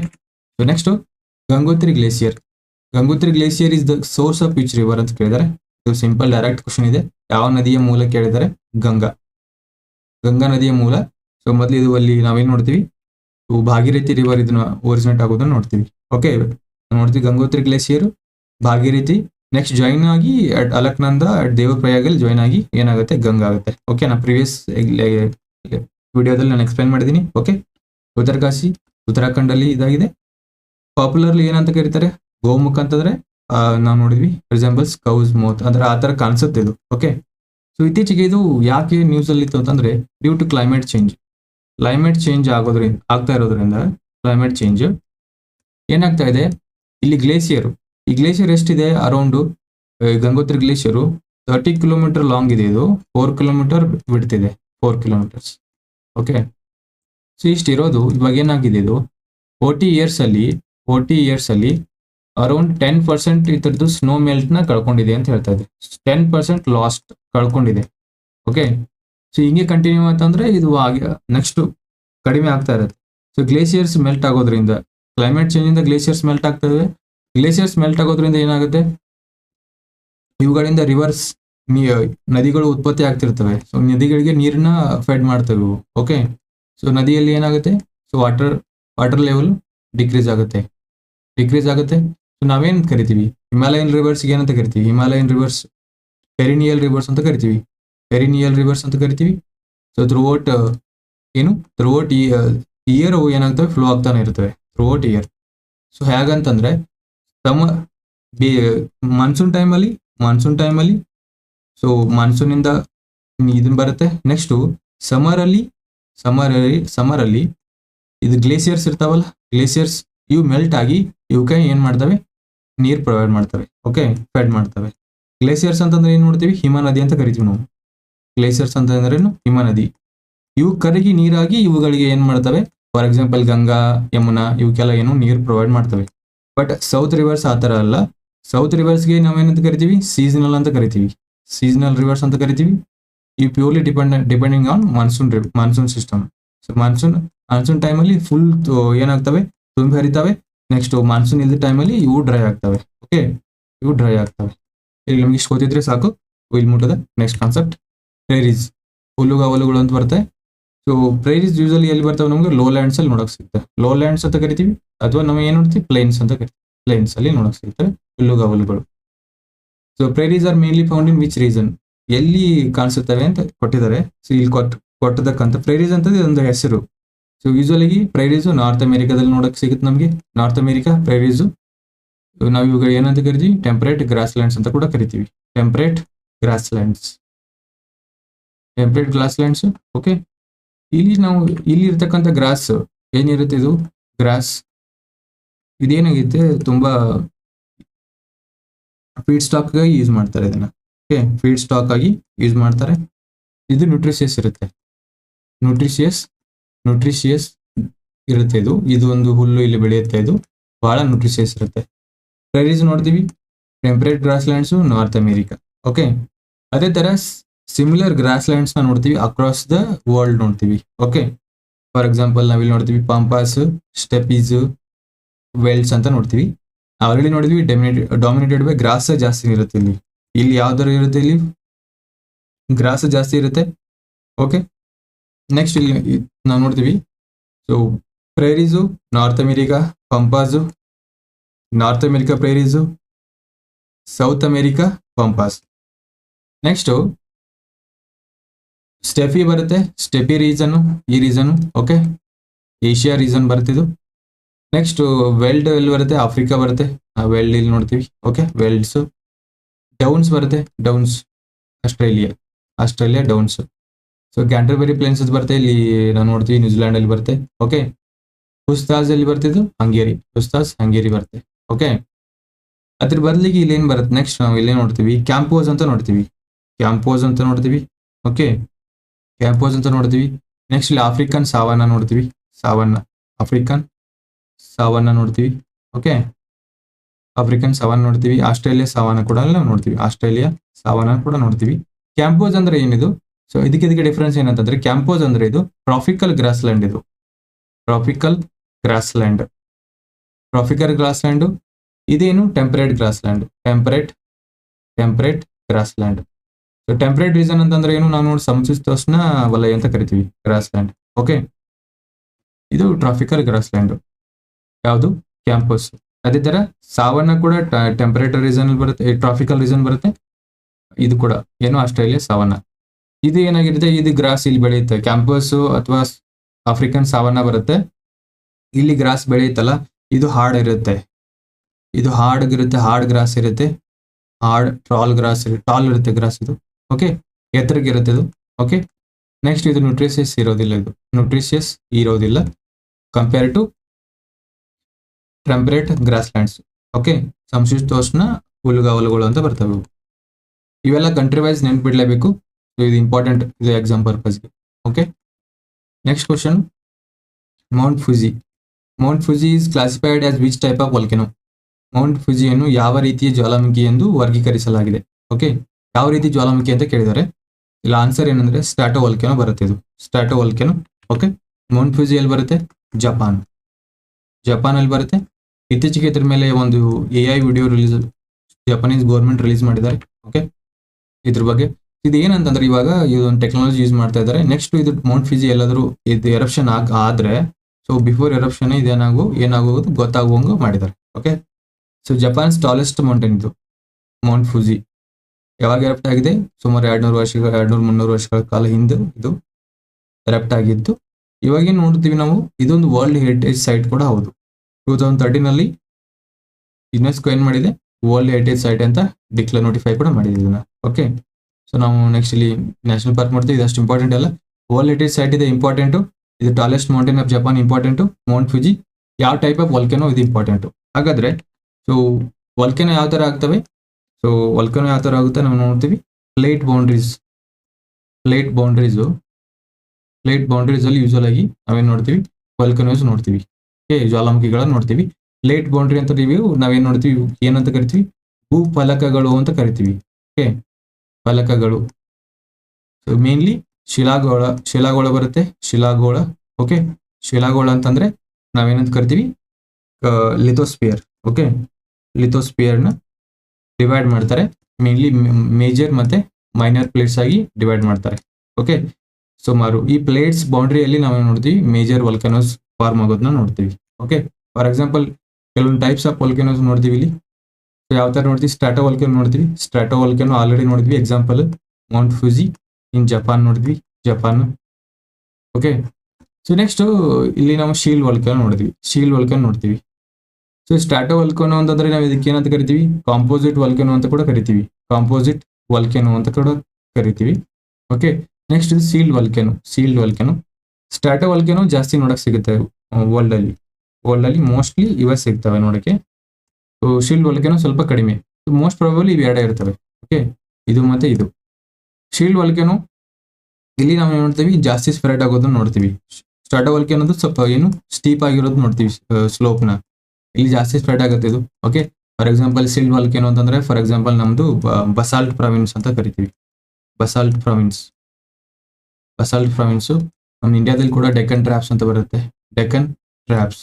so next Gangotri glacier Gangotri glacier is the source of which river ಅಂತ ಕೇಳಿದ್ದಾರೆ ಇದು ಸಿಂಪಲ್ ಡೈರೆಕ್ಟ್ ಕ್ವಶನ್ ಇದೆ. ಯಾವ ನದಿಯ ಮೂಲ ಕೇಳಿದ್ದಾರೆ ಗಂಗಾ. ಗಂಗಾ ನದಿಯ ಮೂಲ. ಸೊ ಮೊದಲು ಇದು ಅಲ್ಲಿ ನಾವೇನ್ ನೋಡ್ತೀವಿ? ಭಾಗೀರಥಿ ರಿವರ್ ಇದನ್ನ ಓರಿಜಿನೇಟ್ ಆಗೋದನ್ನ ನೋಡ್ತೀವಿ. ಓಕೆ ನೋಡ್ತೀವಿ Gangotri glacier, Bhagirathi next join ಆಗಿ ಅಟ್ ಅಲಕ್ನಂದ ಅಟ್ ಜಾಯಿನ್ ಆಗಿ ಏನಾಗುತ್ತೆ? ಗಂಗಾ ಆಗುತ್ತೆ. ಓಕೆ ನಾ ಪ್ರಿವಿಯಸ್ ವಿಡಿಯೋದಲ್ಲಿ ನಾನು ಎಕ್ಸ್ಪ್ಲೈನ್ ಮಾಡಿದ್ದೀನಿ ಓಕೆ ಉತ್ತರಕಾಶಿ ಉತ್ತರಾಖಂಡ್ ಅಲ್ಲಿ ಇದಾಗಿದೆ. ಪಾಪ್ಯುಲರ್ಲಿ ಏನಂತ ಕರೀತಾರೆ? ಗೋಮುಖ ಅಂತಂದ್ರೆ ನಾವು ನೋಡಿದ್ವಿ ಎಕ್ಸಾಂಪಲ್ಸ್ ಕೌಸ್ ಮೌತ್ ಅಂದ್ರೆ ಆ ತರ ಕಾಣಿಸುತ್ತೆ ಇದು. ಓಕೆ ಸೊ ಇತ್ತೀಚೆಗೆ ಇದು ಯಾಕೆ ನ್ಯೂಸ್ ಅಲ್ಲಿ ಇತ್ತು ಅಂತಂದ್ರೆ due to climate change climate change ಆಗೋದ್ರಿಂದ ಆಗ್ತಾ ಇರೋದ್ರಿಂದ ಕ್ಲೈಮೇಟ್ ಚೇಂಜ್ ಏನಾಗ್ತಾ ಇದೆ? ಇಲ್ಲಿ ಗ್ಲೇಸಿಯರು ಈ ಗ್ಲೇಷಿಯರ್ ಎಷ್ಟಿದೆ? Around Gangotri glacier thirty kilometre long ಇದೆ ಇದು. ಫೋರ್ ಕಿಲೋಮೀಟರ್ ಬಿಡ್ತಿದೆ ಫೋರ್ ಕಿಲೋಮೀಟರ್ಸ್ ಓಕೆ ಸೊ ಇಷ್ಟಿರೋದು ಇವಾಗ ಏನಾಗಿದೆ ಇದು? ಫೋರ್ಟಿ ಇಯರ್ಸ್ ಅಲ್ಲಿ ಫೋರ್ಟಿ ಇಯರ್ಸ್ ಅಲ್ಲಿ ಅರೌಂಡ್ ಟೆನ್ ಪರ್ಸೆಂಟ್ ಇದ್ರದ್ದು ಸ್ನೋ ಮೆಲ್ಟ್ನ ಕಳ್ಕೊಂಡಿದೆ ಅಂತ ಹೇಳ್ತಾ ಇದೆ ಟೆನ್ ಪರ್ಸೆಂಟ್ ಲಾಸ್ಟ್ ಕಳ್ಕೊಂಡಿದೆ. ಓಕೆ ಸೊ ಹಿಂಗೆ ಕಂಟಿನ್ಯೂ ಅಂತಂದ್ರೆ ಇದು ನೆಕ್ಸ್ಟ್ ಕಡಿಮೆ ಆಗ್ತಾ ಇರುತ್ತೆ. ಸೊ ಗ್ಲೇಷಿಯರ್ಸ್ ಮೆಲ್ಟ್ ಆಗೋದ್ರಿಂದ ಕ್ಲೈಮೇಟ್ ಚೇಂಜ್ ಇಂದ ಗ್ಲೇಷಿಯರ್ಸ್ ಮೆಲ್ಟ್ ಆಗ್ತದೆ ಗ್ಲೇಷಿಯರ್ಸ್ ಮೆಲ್ಟ್ ಆಗೋದ್ರಿಂದ ಏನಾಗುತ್ತೆ? ಇವುಗಳಿಂದ ರಿವರ್ಸ್ ನದಿಗಳು ಉತ್ಪತ್ತಿ ಆಗ್ತಿರ್ತವೆ. ಸೊ ನದಿಗಳಿಗೆ ನೀರನ್ನ ಫೆಡ್ ಮಾಡ್ತವೆ ಇವು. ಓಕೆ ಸೊ ನದಿಯಲ್ಲಿ ಏನಾಗುತ್ತೆ? So water water level decrease ಆಗುತ್ತೆ. ಡಿಕ್ರೀಸ್ ಆಗುತ್ತೆ. ಸೊ ನಾವೇನು ಕರಿತೀವಿ? ಹಿಮಾಲಯನ್ ರಿವರ್ಸ್ಗೆ ಏನಂತ ಕರಿತೀವಿ? ಹಿಮಾಲಯನ್ ರಿವರ್ಸ್ ಪೆರಿನಿಯಲ್ ರಿವರ್ಸ್ ಅಂತ ಕರಿತೀವಿ. ಪೆರಿನಿಯಲ್ ರಿವರ್ಸ್ ಅಂತ ಕರಿತೀವಿ. ಸೊ ಥ್ರೂಔಟ್ ಏನು? ಥ್ರೂಔಟ್ ಇಯರ್ ಏನಾಗ್ತವೆ? ಫ್ಲೋ ಆಗ್ತಾನೆ ಇರ್ತವೆ. ಥ್ರೂಔಟ್ ಇಯರ್ ಸೊ ಹೇಗಂತಂದ್ರೆ, ತಮ್ಮ ಮಾನ್ಸೂನ್ ಟೈಮಲ್ಲಿ ಮಾನ್ಸೂನ್ ಟೈಮಲ್ಲಿ ಸೊ ಮಾನ್ಸೂನಿಂದ ಇದನ್ನ ಬರುತ್ತೆ. ನೆಕ್ಸ್ಟು ಅಲ್ಲಿ ಸಮರ್ ಅಲ್ಲಿ ಇದು ಗ್ಲೇಸಿಯರ್ಸ್ ಇರ್ತಾವಲ್ಲ? ಗ್ಲೇಸಿಯರ್ಸ್ ಇವು ಮೆಲ್ಟ್ ಆಗಿ ಇವಕ್ಕೆ ಏನು ಮಾಡ್ತವೆ? ನೀರು ಪ್ರೊವೈಡ್ ಮಾಡ್ತವೆ. ಓಕೆ ಫೆಡ್ ಮಾಡ್ತವೆ. ಗ್ಲೇಸಿಯರ್ಸ್ ಅಂತಂದ್ರೆ ಏನು ನೋಡ್ತೀವಿ ಹಿಮ ನದಿ ಅಂತ ಕರಿತೀವಿ ನಾವು. ಗ್ಲೇಸಿಯರ್ಸ್ ಅಂತಂದ್ರೇನು? ಹಿಮ ನದಿ. ಇವು ಕರಗಿ ನೀರಾಗಿ ಇವುಗಳಿಗೆ ಏನು ಮಾಡ್ತವೆ? ಫಾರ್ ಎಕ್ಸಾಂಪಲ್ ಗಂಗಾ, ಯಮುನಾ ಇವಕ್ಕೆಲ್ಲ ಏನು ನೀರು ಪ್ರೊವೈಡ್ ಮಾಡ್ತವೆ. ಬಟ್ ಸೌತ್ ರಿವರ್ಸ್ ಆ ಥರ ಅಲ್ಲ. ಸೌತ್ ರಿವರ್ಸ್ಗೆ ನಾವೇನಂತ ಕರಿತೀವಿ? ಸೀಸನಲ್ ಅಂತ ಕರಿತೀವಿ. ಸೀಸನಲ್ ರಿವರ್ಸ್ ಅಂತ ಕರಿತೀವಿ. ಇವು purely depend depending on monsoon monsoon system so monsoon monsoon ಟೈಮಲ್ಲಿ ಫುಲ್ ಏನಾಗ್ತವೆ? ತುಂಬಿ ಹರಿತಾವೆ. ನೆಕ್ಸ್ಟ್ ಮಾನ್ಸೂನ್ ಇಲ್ಲದ ಟೈಮಲ್ಲಿ ಇವು ಡ್ರೈ ಆಗ್ತವೆ. ಓಕೆ ಇವು ಡ್ರೈ ಆಗ್ತವೆ. ಇಲ್ಲಿ ನಮ್ಗೆ ಇಷ್ಟು ಗೊತ್ತಿದ್ರೆ ಸಾಕು. ಇಲ್ಲಿ ಮುಟ್ಟದ. ನೆಕ್ಸ್ಟ್ ಕಾನ್ಸೆಪ್ಟ್ ಪ್ರೇರೀಸ್ ಹುಲ್ಲುಗಾವಲುಗಳು ಅಂತ ಬರುತ್ತೆ. ಸೊ ಪ್ರೈರೀಸ್ ಯೂಸಲಿ ಎಲ್ಲಿ ಬರ್ತವೆ ನಮಗೆ? ಲೋ ಲ್ಯಾಂಡ್ಸ್ ಅಲ್ಲಿ ನೋಡಕ್ ಸಿಗುತ್ತೆ. ಲೋ ಲ್ಯಾಂಡ್ಸ್ ಅಂತ ಕರಿತೀವಿ. ಅಥವಾ ನಾವು ಏನು ನೋಡ್ತೀವಿ? ಪ್ಲೇನ್ಸ್ ಅಂತ ಕರಿತೀವಿ. ಪ್ಲೇನ್ಸ್ ಅಲ್ಲಿ ನೋಡಕ್ ಸಿಗುತ್ತೆ ಹುಲ್ಲುಗಾವಲುಗಳು so prairies are mainly found in which reason ಎಲ್ಲಿ ಕಾಣಿಸುತ್ತವೆ ಅಂತ ಕೊಟ್ಟಿದ್ದಾರೆ. ಸೊ ಇಲ್ಲಿ ಕೊಟ್ಟು ಕೊಟ್ಟದಕ್ಕಂತ ಪ್ರೈರೀಸ್ ಅಂತದ್ದು ಇದೊಂದು ಹೆಸರು. ಸೊ ಯೂಶಲಾಗಿ ಪ್ರೈರೀಸು ನಾರ್ತ್ ಅಮೆರಿಕಾದಲ್ಲಿ ನೋಡಕ್ ಸಿಗುತ್ತೆ ನಮಗೆ. ನಾರ್ತ್ ಅಮೆರಿಕಾ ಪ್ರೈರೀಸು ನಾವು ಇವಾಗ ಏನಂತ ಕರಿತೀವಿ? ಟೆಂಪರೇಟ್ ಗ್ರಾಸ್ ಲ್ಯಾಂಡ್ಸ್ ಅಂತ ಕೂಡ ಕರಿತೀವಿ. Temperate grasslands temperate grasslands okay ಇಲ್ಲಿ ನಾವು, ಇಲ್ಲಿ ಇರ್ತಕ್ಕಂಥ ಗ್ರಾಸ್ ಏನಿರುತ್ತೆ ಇದು? ಗ್ರಾಸ್ ಇದೇನಾಗೈತೆ ತುಂಬಾ ಫೀಡ್ ಸ್ಟಾಕ್ ಆಗಿ ಯೂಸ್ ಮಾಡ್ತಾರೆ ಇದನ್ನ. ಓಕೆ ಫೀಡ್ ಸ್ಟಾಕ್ ಆಗಿ ಯೂಸ್ ಮಾಡ್ತಾರೆ. ಇದು ನ್ಯೂಟ್ರಿಷಿಯಸ್ ಇರುತ್ತೆ. ನ್ಯೂಟ್ರಿಷಿಯಸ್ ನ್ಯೂಟ್ರಿಷಿಯಸ್ ಇರುತ್ತೆ ಇದು. ಇದು ಒಂದು ಹುಲ್ಲು ಇಲ್ಲಿ ಬೆಳೆಯುತ್ತೆ ಇದು. ಬಹಳ ನ್ಯೂಟ್ರಿಷಿಯಸ್ ಇರುತ್ತೆ. ಪ್ರೈರೀಸ್ ನೋಡ್ತೀವಿ. Temperate grasslands north America okay ಅದೇ ಥರ ಸಿಮಿಲರ್ ಗ್ರಾಸ್ ಲ್ಯಾಂಡ್ಸ್ನ ನೋಡ್ತೀವಿ. ಅಕ್ರಾಸ್ ದ ವರ್ಲ್ಡ್ ನೋಡ್ತೀವಿ. ಓಕೆ ಫಾರ್ ಎಕ್ಸಾಂಪಲ್ ನಾವಿಲ್ಲಿ ನೋಡ್ತೀವಿ ಪಂಪಾಸ್ ಸ್ಟೆಪೀಸ್ ವೆಲ್ಡ್ಸ್ ಅಂತ ನೋಡ್ತೀವಿ. ಆಲ್ರೆಡಿ ನೋಡಿದ್ವಿ ಡೊಮಿನೇಟೆಡ್ ಡಾಮಿನೇಟೆಡ್ ಬೈ ಗ್ರಾಸ್ ಜಾಸ್ತಿ ಇರುತ್ತೆ ಇಲ್ಲಿ. ಇಲ್ಲಿ ಯಾವ್ದಾರು ಇರುತ್ತೆ ಇಲ್ಲಿ? ಗ್ರಾಸ್ ಜಾಸ್ತಿ ಇರುತ್ತೆ. ಓಕೆ ನೆಕ್ಸ್ಟ್ ಇಲ್ಲಿ ನಾವು ನೋಡ್ತೀವಿ. So prairies north America pampas north America prairies south America pampas next steppe ಬರುತ್ತೆ. ಸ್ಟೆಫಿ ರೀಸನ್ ಈ ರೀಸನು ಓಕೆ ಏಷ್ಯಾ ರೀಸನ್ ಬರ್ತಿದ್ದು ನೆಕ್ಸ್ಟ್ ವೆಲ್ಡ್ ಎಲ್ಲಿ ಬರುತ್ತೆ? ಆಫ್ರಿಕಾ ಬರುತ್ತೆ. ವೆಲ್ಡ್ ಇಲ್ಲಿ ನೋಡ್ತೀವಿ ಓಕೆ ವೆಲ್ಡ್ಸು ಡೌನ್ಸ್ ಬರುತ್ತೆ. Downs Australia Australia downs so Canterbury plains ಬರುತ್ತೆ, ಇಲ್ಲಿ ನಾವು ನೋಡ್ತೀವಿ ನ್ಯೂಜಿಲ್ಯಾಂಡ್ ಅಲ್ಲಿ ಬರುತ್ತೆ. ಓಕೆ ಹುಸ್ತಾಸ್ ಅಲ್ಲಿ ಬರ್ತಿದ್ದು ಹಂಗೇರಿ ಹುಸ್ತಾಸ್ ಹಂಗೇರಿ ಬರುತ್ತೆ. ಓಕೆ ಅದ್ರ ಬದಲಿಗೆ ಇಲ್ಲಿ ಏನ್ ಬರುತ್ತೆ? ನೆಕ್ಸ್ಟ್ ನಾವು ಇಲ್ಲೇ ನೋಡ್ತೀವಿ. ಕ್ಯಾಂಪೋಸ್ ಅಂತ ನೋಡ್ತೀವಿ. ಕ್ಯಾಂಪೋಸ್ ಅಂತ ನೋಡ್ತೀವಿ. ಓಕೆ ಕ್ಯಾಂಪೋಸ್ ಅಂತ ನೋಡ್ತೀವಿ. ನೆಕ್ಸ್ಟ್ ಇಲ್ಲಿ ಆಫ್ರಿಕನ್ ಸಾವನ್ನ ನೋಡ್ತೀವಿ. ಸಾವನ್ನ ಆಫ್ರಿಕನ್ ಸಾವನ್ನ ನೋಡ್ತೀವಿ. ಓಕೆ ಆಫ್ರಿಕನ್ ಸಾವನ್ ನೋಡ್ತೀವಿ. ಆಸ್ಟ್ರೇಲಿಯಾ ಸಾವನ್ನ ಕೂಡ ನಾವು ನೋಡ್ತೀವಿ. ಆಸ್ಟ್ರೇಲಿಯಾ ಸಾವನ್ನ ಕೂಡ ನೋಡ್ತೀವಿ. ಕ್ಯಾಂಪೋಸ್ ಅಂದ್ರೆ ಏನಿದು? ಸೊ ಇದಕ್ಕೆ ಡಿಫ್ರೆನ್ಸ್ ಏನಂತಂದ್ರೆ ಕ್ಯಾಂಪೋಸ್ ಅಂದ್ರೆ ಇದು ಟ್ರಾಫಿಕಲ್ ಗ್ರಾಸ್ ಲ್ಯಾಂಡ್ ಇದು. Tropical gross land tropical gross land ಇದೇನು temperate grassland temperate temperate grassland so temperate region ಅಂತಂದ್ರೆ ಏನು? ನಾವು ನೋಡಿ ಸಮಶೀತೋಷ್ಣ ವಲಯ ಅಂತ ಕರಿತೀವಿ ಗ್ರಾಸ್ ಲ್ಯಾಂಡ್ ಓಕೆ ಇದು ಟ್ರಾಫಿಕಲ್ ಗ್ರಾಸ್ ಲ್ಯಾಂಡ್ ಯಾವುದು? ಕ್ಯಾಂಪಸ್ ಅದೇ ತರ ಸಾವನ್ನ ಕೂಡ ಟೆಂಪರೇಟರ್ ರೀಸನ್ ಬರುತ್ತೆ ಟ್ರಾಫಿಕಲ್ ರೀಸನ್ ಬರುತ್ತೆ. ಇದು ಕೂಡ, ಏನು ಆಸ್ಟ್ರೇಲಿಯಾ ಸಾವನ್ನ. ಇದು ಏನಾಗಿರುತ್ತೆ? ಇದು ಗ್ರಾಸ್ ಇಲ್ಲಿ ಬೆಳೆಯುತ್ತೆ. ಕ್ಯಾಂಪಸ್ ಅಥವಾ ಆಫ್ರಿಕನ್ ಸಾವನ್ನ ಬರುತ್ತೆ. ಇಲ್ಲಿ ಗ್ರಾಸ್ ಬೆಳೆಯುತ್ತಲ್ಲ, ಇದು ಹಾರ್ಡ್ ಇರುತ್ತೆ. ಇದು ಹಾರ್ಡ್ ಇರುತ್ತೆ ಹಾರ್ಡ್ ಗ್ರಾಸ್ ಇರುತ್ತೆ. ಹಾರ್ಡ್ ಟ್ರಾಲ್ ಗ್ರಾಸ್ ಇರುತ್ತೆ. ಟಾಲ್ ಇರುತ್ತೆ ಗ್ರಾಸ್ ಇದು. ಓಕೆ ಎತ್ತರಕ್ಕೆ ಎತ್ತರಗಿರುತ್ತೆ ಇದು. ಓಕೆ ನೆಕ್ಸ್ಟ್ ಇದು ನ್ಯೂಟ್ರಿಷಿಯಸ್ ಇರೋದಿಲ್ಲ ಇದು. ನ್ಯೂಟ್ರಿಷಿಯಸ್ ಇರೋದಿಲ್ಲ. Compare to temperate grasslands okay ಸಂಶಿಷ್ಟೋಷ್ಣ ಹುಲ್ಲುಗಾವಲುಗಳು ಅಂತ ಬರ್ತವೆ ಇವು. ಇವೆಲ್ಲ ಕಂಟ್ರಿ ವೈಸ್ ನೆನ್ಪಿಡ್ಲೇಬೇಕು. ಇದು ಇಂಪಾರ್ಟೆಂಟ್ ಇದು exam ಪರ್ಪಸ್ಗೆ okay next question Mount Fuji Mount Fuji is classified as which type of volcano Mount ಫುಜಿಯನ್ನು ಯಾವ ರೀತಿಯ ಜ್ವಾಲಾಮುಖಿ ಎಂದು ವರ್ಗೀಕರಿಸಲಾಗಿದೆ? ಓಕೆ ಯಾವ ರೀತಿ ಜ್ವಾಲಾಮುಖಿ ಅಂತ ಕೇಳಿದ್ದಾರೆ? ಇಲ್ಲ ಆನ್ಸರ್ ಏನಂದ್ರೆ ಸ್ಟಾಟೋ ವಲ್ಕೆನೋ ಬರುತ್ತೆ ಇದು. Stratovolcano okay Mount Fuji ಎಲ್ಲಿ ಬರುತ್ತೆ? ಜಪಾನ್. ಜಪಾನ್ ಅಲ್ಲಿ ಬರುತ್ತೆ. ಇತ್ತೀಚೆಗೆ ಇದ್ರ ಮೇಲೆ ಒಂದು a video release Japanese government release ಮಾಡಿದ್ದಾರೆ. ಓಕೆ ಇದ್ರ ಬಗ್ಗೆ ಇದು ಏನಂತಂದ್ರೆ ಇವಾಗ ಇದೊಂದು ಟೆಕ್ನಾಲಜಿ ಯೂಸ್ ಮಾಡ್ತಾ ಇದ್ದಾರೆ. ನೆಕ್ಸ್ಟ್ ಇದು ಮೌಂಟ್ ಫಿಜಿ ಎಲ್ಲಾದರೂ ಇದು ಎರಪ್ಷನ್ ಆಗ ಆದ್ರೆ ಸೊ ಬಿಫೋರ್ ಎರಪ್ಷನ್ ಇದೇನಾಗು ಏನಾಗುವುದು ಗೊತ್ತಾಗುವಂಗ ಮಾಡಿದ್ದಾರೆ. Okay so Japan's tallest mountain ಇದು ಮೌಂಟ್ ಫುಜಿ ಯಾವಾಗ ಎರಪ್ಟ್ ಆಗಿದೆ? ಸುಮಾರು ಎರಡ್ನೂರು ವರ್ಷಗಳ ಎರಡ್ನೂರು ಮುನ್ನೂರು ವರ್ಷಗಳ ಕಾಲ ಹಿಂದೆ ಇದು ಎರಪ್ಟ್ ಆಗಿದ್ದು ಇವಾಗೇನು ನೋಡ್ತೀವಿ ನಾವು? ಇದೊಂದು ವರ್ಲ್ಡ್ ಹೆರಿಟೇಜ್ ಸೈಟ್ ಕೂಡ ಹೌದು. ಟೂ ತೌಸಂಡ್ ತರ್ಟೀನಲ್ಲಿ ಯುನೆಸ್ಕೋ ಏನ್ ಮಾಡಿದೆ? ವರ್ಲ್ಡ್ ಹೆರಿಟೇಜ್ ಸೈಟ್ ಅಂತ ಡಿಕ್ಲೇರ್ ನೋಟಿಫೈ ಕೂಡ ಮಾಡಿದೆ ಇದನ್ನ. ಓಕೆ ಸೊ ನಾವು ನೆಕ್ಸ್ಟ್ ಇಲ್ಲಿ ನ್ಯಾಷನಲ್ ಪಾರ್ಕ್ ಮಾಡ್ತೀವಿ. ಇದಷ್ಟು ಇಂಪಾರ್ಟೆಂಟ್ ಅಲ್ಲ. ವರ್ಲ್ಡ್ ಹೆರಿಟೇಜ್ ಸೈಟ್ ಇದೆ ಇಂಪಾರ್ಟೆಂಟು ಇದು tallest mountain of Japan important Mount Fuji ಯಾವ ಟೈಪ್ ಆಫ್ ವಲ್ಕೆನೋ ಇದು ಇಂಪಾರ್ಟೆಂಟು ಹಾಗಾದ್ರೆ ಸೊ ವಲ್ಕೆನೋ ಯಾವ ಥರ ಆಗ್ತವೆ? ಸೊ ವಲ್ಕೆನೋ ಯಾವ ಥರ ಆಗುತ್ತೆ ನಾವು ನೋಡ್ತೀವಿ. Plate boundaries plate boundaries plate boundaries ಅಲ್ಲಿ ಯೂಶಲ್ ಆಗಿ ನಾವೇನು ನೋಡ್ತೀವಿ? ವಲ್ಕನೋಸ್ ನೋಡ್ತೀವಿ. ಓಕೆ ಜ್ವಾಲಾಮುಖಿಗಳನ್ನ ನೋಡ್ತೀವಿ. ಪ್ಲೇಟ್ ಬೌಂಡ್ರಿ ಅಂತ ರಿವ್ಯೂ ನಾವೇನು ನೋಡ್ತೀವಿ? ಏನಂತ ಕರಿತೀವಿ? ಭೂಫಲಕಗಳು ಅಂತ ಕರಿತೀವಿ. ಓಕೆ ಫಲಕಗಳು. ಮೇನ್ಲಿ ಶಿಲಾಗೋಳ ಶಿಲಾಗೋಳ ಬರುತ್ತೆ. ಶಿಲಾಗೋಳ ಓಕೆ ಶಿಲಾಗೋಳ ಅಂತಂದ್ರೆ ನಾವೇನಂತ ಕರಿತೀವಿ? ಲಿಥೋಸ್ಪಿಯರ್ ಓಕೆ ಲಿಥೋಸ್ಪಿಯರ್ನ ಡಿವೈಡ್ ಮಾಡ್ತಾರೆ. ಮೇನ್ಲಿ ಮೇಜರ್ ಮತ್ತೆ ಮೈನರ್ ಪ್ಲೇಟ್ಸ್ ಆಗಿ ಡಿವೈಡ್ ಮಾಡ್ತಾರೆ ಓಕೆ ಸುಮಾರು ಈ ಪ್ಲೇಟ್ಸ್ ಬೌಂಡ್ರಿಯಲ್ಲಿ ನಾವು ನೋಡ್ತೀವಿ? ಮೇಜರ್ ವಲ್ಕನೋಸ್ ಫಾರ್ಮ್ ಆಗೋದನ್ನ ನೋಡ್ತೀವಿ ಓಕೆ ಫಾರ್ ಎಕ್ಸಾಂಪಲ್ ಕೆಲವೊಂದು ಟೈಪ್ಸ್ ಆಫ್ ವಲ್ಕನೋಸ್ ನೋಡ್ತೀವಿ ಇಲ್ಲಿ. ಯಾವ ಥರ ನೋಡ್ತೀವಿ ಸ್ಟ್ರಾಟೋ ವಲ್ಕನ್ ನೋಡ್ತೀವಿ ಸ್ಟ್ರಾಟೋ ಆಲ್ರೆಡಿ ನೋಡಿದ್ವಿ. Example Mount Fuji in Japan ನೋಡಿದ್ವಿ. ಜಪಾನ್ ಓಕೆ ಸೊ ನೆಕ್ಸ್ಟ್ ಇಲ್ಲಿ ನಾವು ಶೀಲ್ ವಲ್ಕನ್ ನೋಡಿದ್ವಿ. ಶೀಲ್ ವಲ್ಕನ್ ನೋಡ್ತೀವಿ. ಸೊ ಸ್ಟ್ರಾಟೋ ವಲ್ಕನೋ ಅಂತಂದ್ರೆ ನಾವು ಇದಕ್ಕೆ ಏನಂತ ಕರಿತೀವಿ? ಕಾಂಪೋಸಿಟ್ ವಲ್ಕನೋ ಅಂತ ಕೂಡ ಕರಿತೀವಿ. ಕಾಂಪೋಸಿಟ್ ವಲ್ಕೆನೋ ಅಂತ ಕೂಡ ಕರಿತೀವಿ. Okay next shield volcano shield volcano stratovolcano ಜಾಸ್ತಿ ನೋಡಕ್ ಸಿಗುತ್ತೆ ವರ್ಲ್ಡ್ ಅಲ್ಲಿ. ವರ್ಲ್ಡ್ ಅಲ್ಲಿ ಮೋಸ್ಟ್ಲಿ ಇವೇ ಸಿಗ್ತವೆ ನೋಡಕ್ಕೆ. ಶೀಲ್ಡ್ ವಲ್ಕೆನೋ ಸ್ವಲ್ಪ ಕಡಿಮೆ. ಮೋಸ್ಟ್ ಪ್ರಾಬಲಿ ಇವು ಎರಡೇ ಇರ್ತವೆ. ಓಕೆ ಇದು ಮತ್ತೆ ಇದು. ಶೀಲ್ಡ್ ವಲ್ಕೆನೋ ಇಲ್ಲಿ ನಾವು ಏನ್ ನೋಡ್ತೀವಿ ಜಾಸ್ತಿ ಸ್ಪ್ರೆಡ್ ಆಗೋದನ್ನ ನೋಡ್ತೀವಿ. ಸ್ಟಾರ್ಟ್ ವಲ್ಕೆನೋ ಅನ್ನೋದು ಸ್ವಲ್ಪ ಏನು ಸ್ಟೀಪ್ ಆಗಿರೋದು ನೋಡ್ತೀವಿ ಸ್ಲೋಪ್ನ ಇಲ್ಲಿ ಜಾಸ್ತಿ ಸ್ಪ್ರೆಡ್ ಆಗುತ್ತೆ ಇದು. Okay for example shield volcano ಅಂತಂದ್ರೆ ಫಾರ್ ಎಕ್ಸಾಂಪಲ್ ನಮ್ದು ಬಸಾಲ್ಟ್ ಪ್ರಾವಿನ್ಸ್ ಅಂತ ಕರಿತೀವಿ. ಬಸಾಲ್ಟ್ ಪ್ರಾವಿನ್ಸ್ ಬಸಾಲ್ಟ್ ಪ್ರಾವಿನ್ಸು ನಮ್ಮ ಇಂಡಿಯಾದಲ್ಲಿ ಕೂಡ ಡೆಕ್ಕನ್ ಟ್ರಾಪ್ಸ್ ಅಂತ ಬರುತ್ತೆ. ಡೆಕ್ಕನ್ ಟ್ರಾಪ್ಸ್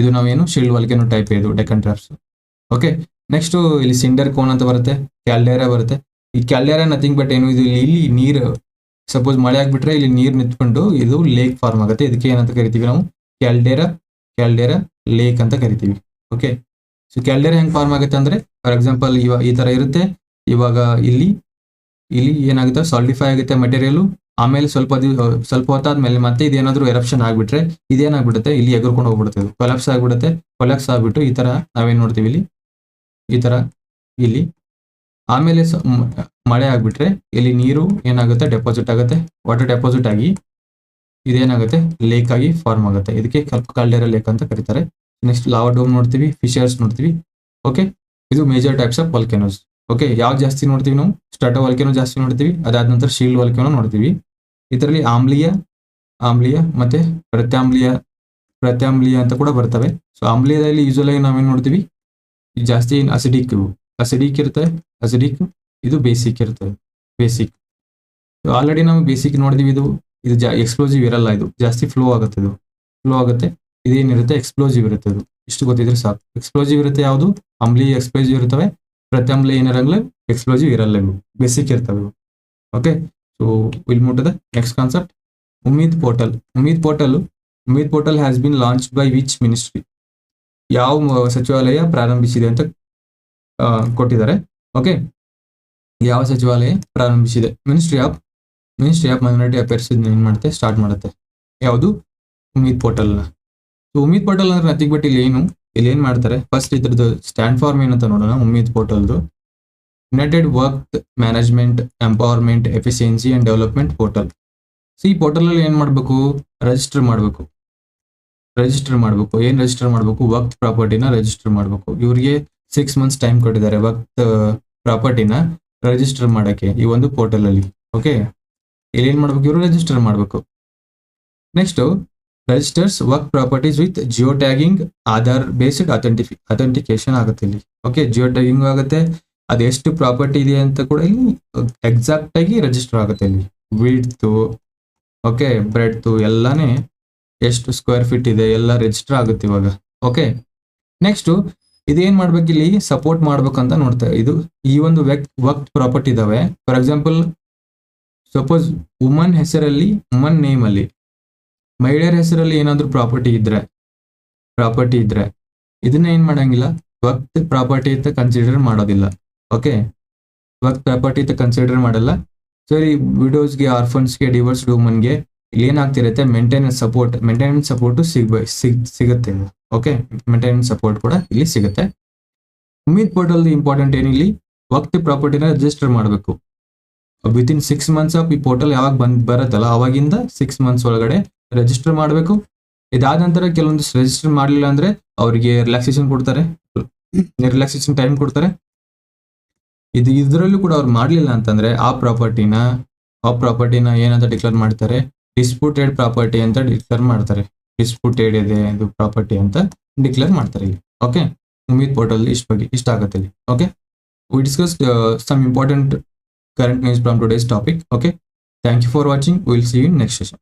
ಇದು ನಾವೇನು ಶೀಲ್ಡ್ ವಲ್ಕೆನೋ ಟೈಪ್ ಇದು ಡೆಕನ್ ಟ್ರಾಪ್ಸ್ ಓಕೆ ನೆಕ್ಸ್ಟ್ ಇಲ್ಲಿ ಸಿಂಡರ್ ಕೋನ್ ಅಂತ ಬರುತ್ತೆ. ಕ್ಯಾಲ್ಡೇರಾ ಬರುತ್ತೆ. ಈ ಕ್ಯಾಲ್ಡೇರಾ ನಥಿಂಗ್ ಬಟ್ ಏನು? ಇದು ಇಲ್ಲಿ ನೀರು. ಸಪೋಸ್ ಮಳೆ ಆಗಿಬಿಟ್ರೆ ಇಲ್ಲಿ ನೀರು ನಿಂತ್ಕೊಂಡು ಇದು ಲೇಕ್ ಫಾರ್ಮ್ ಆಗುತ್ತೆ. ಇದಕ್ಕೆ ಏನಂತ ಕರಿತೀವಿ ನಾವು? ಕ್ಯಾಲ್ಡೇರಾ ಕ್ಯಾಲ್ಡೇರಾ ಲೇಕ್ ಅಂತ ಕರಿತೀವಿ. ಓಕೆ ಸೊ ಕ್ಯಾಲ್ಡೇರಾ ಹೆಂಗ್ ಫಾರ್ಮ್ ಆಗುತ್ತೆ ಅಂದ್ರೆ ಫಾರ್ ಎಕ್ಸಾಂಪಲ್ ಇವಾಗ ಈ ತರ ಇರುತ್ತೆ. ಇವಾಗ ಇಲ್ಲಿ ಇಲ್ಲಿ ಏನಾಗುತ್ತೆ ಸಾಲ್ಟಿಫೈ ಆಗುತ್ತೆ ಮೆಟೀರಿಯಲ್ ಆಮೇಲೆ ಸ್ವಲ್ಪ ದಿವ್, ಸ್ವಲ್ಪ ಹೊತ್ತಾದ್ಮೇಲೆ ಮತ್ತೆ ಇದೇನಾದ್ರೂ ಎರಪ್ಷನ್ ಆಗ್ಬಿಟ್ರೆ ಇದೇನಾಗ್ಬಿಡುತ್ತೆ? ಇಲ್ಲಿ ಎಗರ್ಕೊಂಡು ಹೋಗ್ಬಿಡುತ್ತೆ ಕೊಲಾಪ್ಸ್ ಆಗ್ಬಿಡುತ್ತೆ. ಕೊಲಾಪ್ಸ್ ಆಗ್ಬಿಟ್ಟು ಈ ತರ ನಾವೇನ್ ನೋಡ್ತೀವಿ ಇಲ್ಲಿ? ಈ ತರ ಇಲ್ಲಿ. ಆಮೇಲೆ ಮಳೆ ಆಗ್ಬಿಟ್ರೆ ಇಲ್ಲಿ ನೀರು ಏನಾಗುತ್ತೆ? ಡೆಪಾಸಿಟ್ ಆಗುತ್ತೆ. ವಾಟರ್ ಡೆಪಾಸಿಟ್ ಆಗಿ ಇದೇನಾಗುತ್ತೆ? ಲೇಕ್ ಆಗಿ ಫಾರ್ಮ್ ಆಗುತ್ತೆ. ಇದಕ್ಕೆ ಕಾಲ್ಡೇರಾ ಲೇಕ್ ಅಂತ ಕರೀತಾರೆ. ನೆಕ್ಸ್ಟ್ ಲಾವಾ ಡೋಮ್ ನೋಡ್ತೀವಿ ಫಿಶರ್ಸ್ ನೋಡ್ತೀವಿ. ಓಕೆ ಇದು major types of volcanoes okay ಯಾವ್ದು ಜಾಸ್ತಿ ನೋಡ್ತೀವಿ ನಾವು? ಸ್ಟಟೋ ವಲ್ಕೆನೋ ಜಾಸ್ತಿ ನೋಡ್ತೀವಿ. ಅದಾದ ನಂತರ ಶೀಲ್ಡ್ ವಲ್ಕೆನೋ ನೋಡ್ತೀವಿ. ಇದರಲ್ಲಿ ಆಮ್ಲೀಯ ಆಮ್ಲೀಯ ಮತ್ತೆ ಪ್ರತ್ಯಾಮ್ಲೀಯ ಪ್ರತ್ಯಾಮ್ಲೀಯ ಅಂತ ಕೂಡ ಬರ್ತವೆ. ಸೊ ಆಮ್ಲೀಯದಲ್ಲಿ ಯೂಸ್ವಲ್ ಆಗಿ ನಾವೇನ್ ನೋಡ್ತೀವಿ? ಜಾಸ್ತಿ ಅಸಿಡಿಕ್ ಅಸಿಡಿಕ್ ಇರುತ್ತೆ ಅಸಿಡಿಕ್ ಇದು ಬೇಸಿಕ್ ಇರುತ್ತೆ ಬೇಸಿಕ್ ಆಲ್ರೆಡಿ ನಾವು ಬೇಸಿಕ್ ನೋಡಿದೀವಿ ಇದು. ಇದು ಜಾ ಎಕ್ಸ್ಪ್ಲೋಸಿವ್ ಇರಲ್ಲ ಇದು. ಜಾಸ್ತಿ ಫ್ಲೋ ಆಗುತ್ತೆ ಇದು. ಫ್ಲೋ ಆಗುತ್ತೆ, ಇದೇನಿರುತ್ತೆ? ಎಕ್ಸ್ಪ್ಲೋಸಿವ್ ಇರುತ್ತೆ ಇದು. ಇಷ್ಟು ಗೊತ್ತಿದ್ರೆ ಸಾಕು. ಎಕ್ಸ್ಪ್ಲೋಸಿವ್ ಇರುತ್ತೆ ಯಾವುದು? ಅಂಬ್ಲಿ ಎಕ್ಸ್ಪ್ಲೋಸಿವ್ ಇರ್ತವೆ ಪ್ರತ್ಯಾಮ್ಲೀಯ ಏನಿರಂಗಿಲ್ಲ ಎಕ್ಸ್ಪ್ಲೋಸಿವ್ ಇರಲ್ಲ ಇವು. ಬೇಸಿಕ್ ಇರ್ತವೆ okay so will move to the next concept Umeed portal Umeed portal Umeed portal has been launch by which ministry ಯಾವ ಸಚಿವಾಲಯ ಪ್ರಾರಂಭಿಸಿದೆ ಅಂತ ಕೊಟ್ಟಿದ್ದಾರೆ. ಓಕೆ ಯಾವ ಸಚಿವಾಲಯ ಪ್ರಾರಂಭಿಸಿದೆ? Ministry of ministry of minority affairs ಏನು ಮಾಡುತ್ತೆ? ಸ್ಟಾರ್ಟ್ ಮಾಡುತ್ತೆ. ಯಾವುದು? ಉಮೀದ್ ಪೋರ್ಟಲ್ನ ಸೊ ಉಮೀದ್ ಪೋರ್ಟಲ್ ಅಂದ್ರೆ ಅತಿಗ್ ಬಟ್ ಏನು? ಇಲ್ಲಿ ಏನ್ ಮಾಡ್ತಾರೆ? ಫಸ್ಟ್ ಇದ್ರದ್ದು ಸ್ಟ್ಯಾಂಡ್ ಫಾರ್ಮ್ ಏನಂತ ನೋಡೋಣ ಉಮ್ಮೀದ್ ಪೋರ್ಟಲ್ದು united work management empowerment efficiency and development portal so ಈ ಪೋರ್ಟಲ್ ಅಲ್ಲಿ ಏನ್ ಮಾಡಬೇಕು? ರಿಜಿಸ್ಟರ್ ಮಾಡಬೇಕು. ರಿಜಿಸ್ಟರ್ ಮಾಡಬೇಕು. ಏನ್ ರಿಜಿಸ್ಟರ್ ಮಾಡಬೇಕು? ವರ್ಕ್ ಪ್ರಾಪರ್ಟಿನ ರಿಜಿಸ್ಟರ್ ಮಾಡಬೇಕು. ಇವ್ರಿಗೆ ಸಿಕ್ಸ್ ಮಂತ್ಸ್ ಟೈಮ್ ಕೊಟ್ಟಿದ್ದಾರೆ ವರ್ಕ್ ಪ್ರಾಪರ್ಟಿನ ರಿಜಿಸ್ಟರ್ ಮಾಡಕ್ಕೆ ಈ ಒಂದು ಪೋರ್ಟಲ್ ಅಲ್ಲಿ ಓಕೆ ಇಲ್ಲಿ ಏನ್ ಮಾಡ್ಬೇಕು? ಇವರು ರಿಜಿಸ್ಟರ್ ಮಾಡಬೇಕು. Next work properties with geotagging Aadhaar based ಅಥೆಂಟಿಫಿ authentication ಆಗುತ್ತೆ ಇಲ್ಲಿ. ಓಕೆ ಜಿಯೋ ಟ್ಯಾಗಿಂಗ್ ಆಗುತ್ತೆ ಅದೆಷ್ಟು ಪ್ರಾಪರ್ಟಿ ಇದೆ ಅಂತ ಕೂಡ ಇಲ್ಲಿ ಎಕ್ಸಾಕ್ಟ್ ಆಗಿ ರಿಜಿಸ್ಟರ್ ಆಗುತ್ತೆ ಇಲ್ಲಿ. ವಿಡ್ತು ಓಕೆ ಬ್ರೆಡ್ತು ಎಲ್ಲಾನೇ ಎಷ್ಟು ಸ್ಕ್ವೇರ್ ಫೀಟ್ ಇದೆ, ಎಲ್ಲ ರಿಜಿಸ್ಟರ್ ಆಗುತ್ತೆ ಇವಾಗ. ಓಕೆ ನೆಕ್ಸ್ಟು ಇದೇನ್ ಮಾಡ್ಬೇಕು ಇಲ್ಲಿ? ಸಪೋರ್ಟ್ ಮಾಡ್ಬೇಕಂತ ನೋಡ್ತಾ, ಇದು ಈ ಒಂದು ವೆಕ್ ವರ್ಕ್ ಪ್ರಾಪರ್ಟಿ ಇದಾವೆ. ಫಾರ್ ಎಕ್ಸಾಂಪಲ್ ಸಪೋಸ್ ವುಮನ್ ಹೆಸರಲ್ಲಿ ವುಮನ್ ನೇಮ್ ಅಲ್ಲಿ. ಮಹಿಳೆಯರ ಹೆಸರಲ್ಲಿ ಏನಾದ್ರೂ ಪ್ರಾಪರ್ಟಿ ಇದ್ರೆ ಪ್ರಾಪರ್ಟಿ ಇದ್ರೆ ಇದನ್ನ ಏನ್ ಮಾಡಂಗಿಲ್ಲ ವಕ್ತ್ ಪ್ರಾಪರ್ಟಿ ಅಂತ ಕನ್ಸಿಡರ್ ಮಾಡೋದಿಲ್ಲ. ಓಕೆ ವಕ್ತ್ ಪ್ರಾಪರ್ಟಿ ಅಂತ ಕನ್ಸಿಡರ್ ಮಾಡಲ್ಲ. ಸೊ ಈ ವಿಡೋಸ್ಗೆ ಆರ್ಫನ್ಸ್ಗೆ ಡಿವೋರ್ಸ್ ವುಮನ್ಗೆ ಇಲ್ಲಿ ಏನಾಗ್ತಿರುತ್ತೆ? ಮೇಂಟೆನೆನ್ಸ್ ಸಪೋರ್ಟ್ ಮೇಂಟೆನೆನ್ಸ್ ಸಪೋರ್ಟ್ ಸಿಗ್ ಸಿಗ್, ಸಿಗುತ್ತೆ. ಓಕೆ ಮೇಂಟೆನೆನ್ಸ್ ಸಪೋರ್ಟ್ ಕೂಡ ಇಲ್ಲಿ ಸಿಗುತ್ತೆ. ಉಮೀದ್ ಪೋರ್ಟಲ್ ಇಂಪಾರ್ಟೆಂಟ್ ಏನಿಲ್ಲಿ ವಕ್ತ್ ಪ್ರಾಪರ್ಟಿನ ರಿಜಿಸ್ಟರ್ ಮಾಡಬೇಕು. ವಿತಿನ್ ಸಿಕ್ಸ್ ಮಂತ್ಸ್ ಆಫ್ ಈ ಪೋರ್ಟಲ್ ಯಾವಾಗ ಬಂದ್, ಬರುತ್ತಲ್ಲ, ಅವಾಗಿಂದ ಸಿಕ್ಸ್ ಮಂತ್ಸ್ ಒಳಗಡೆ ರಿಜಿಸ್ಟರ್ ಮಾಡಬೇಕು. ಇದಾದ ನಂತರ ಕೆಲವೊಂದು ರಿಜಿಸ್ಟರ್ ಮಾಡಲಿಲ್ಲ ಅಂದ್ರೆ ಅವರಿಗೆ ರಿಲ್ಯಾಕ್ಸೇಷನ್ ಕೊಡ್ತಾರೆ. ರಿಲ್ಯಾಕ್ಸೇಷನ್ ಟೈಮ್ ಕೊಡ್ತಾರೆ. ಇದು ಇದರಲ್ಲೂ ಕೂಡ ಅವ್ರು ಮಾಡಲಿಲ್ಲ ಅಂತಂದ್ರೆ ಆ ಪ್ರಾಪರ್ಟಿನ ಆ ಪ್ರಾಪರ್ಟಿನ ಏನಂತ ಡಿಕ್ಲೇರ್ ಮಾಡ್ತಾರೆ? ಡಿಸ್ಪ್ಯೂಟೆಡ್ ಪ್ರಾಪರ್ಟಿ ಅಂತ ಡಿಕ್ಲೇರ್ ಮಾಡ್ತಾರೆ. ಡಿಸ್ಪ್ಯೂಟೆಡ್ ಇದೆ ಇದು ಪ್ರಾಪರ್ಟಿ ಅಂತ ಡಿಕ್ಲೇರ್ ಮಾಡ್ತಾರೆ ಇಲ್ಲಿ. ಓಕೆ ಉಮೀದ್ ಪೋರ್ಟಲ್ ಇಷ್ಟ ಬಗ್ಗೆ, ಇಷ್ಟ ಆಗುತ್ತೆ ಇಲ್ಲಿ. Okay we discuss some important current news from today's topic. Okay thank you for watching will see you in next session.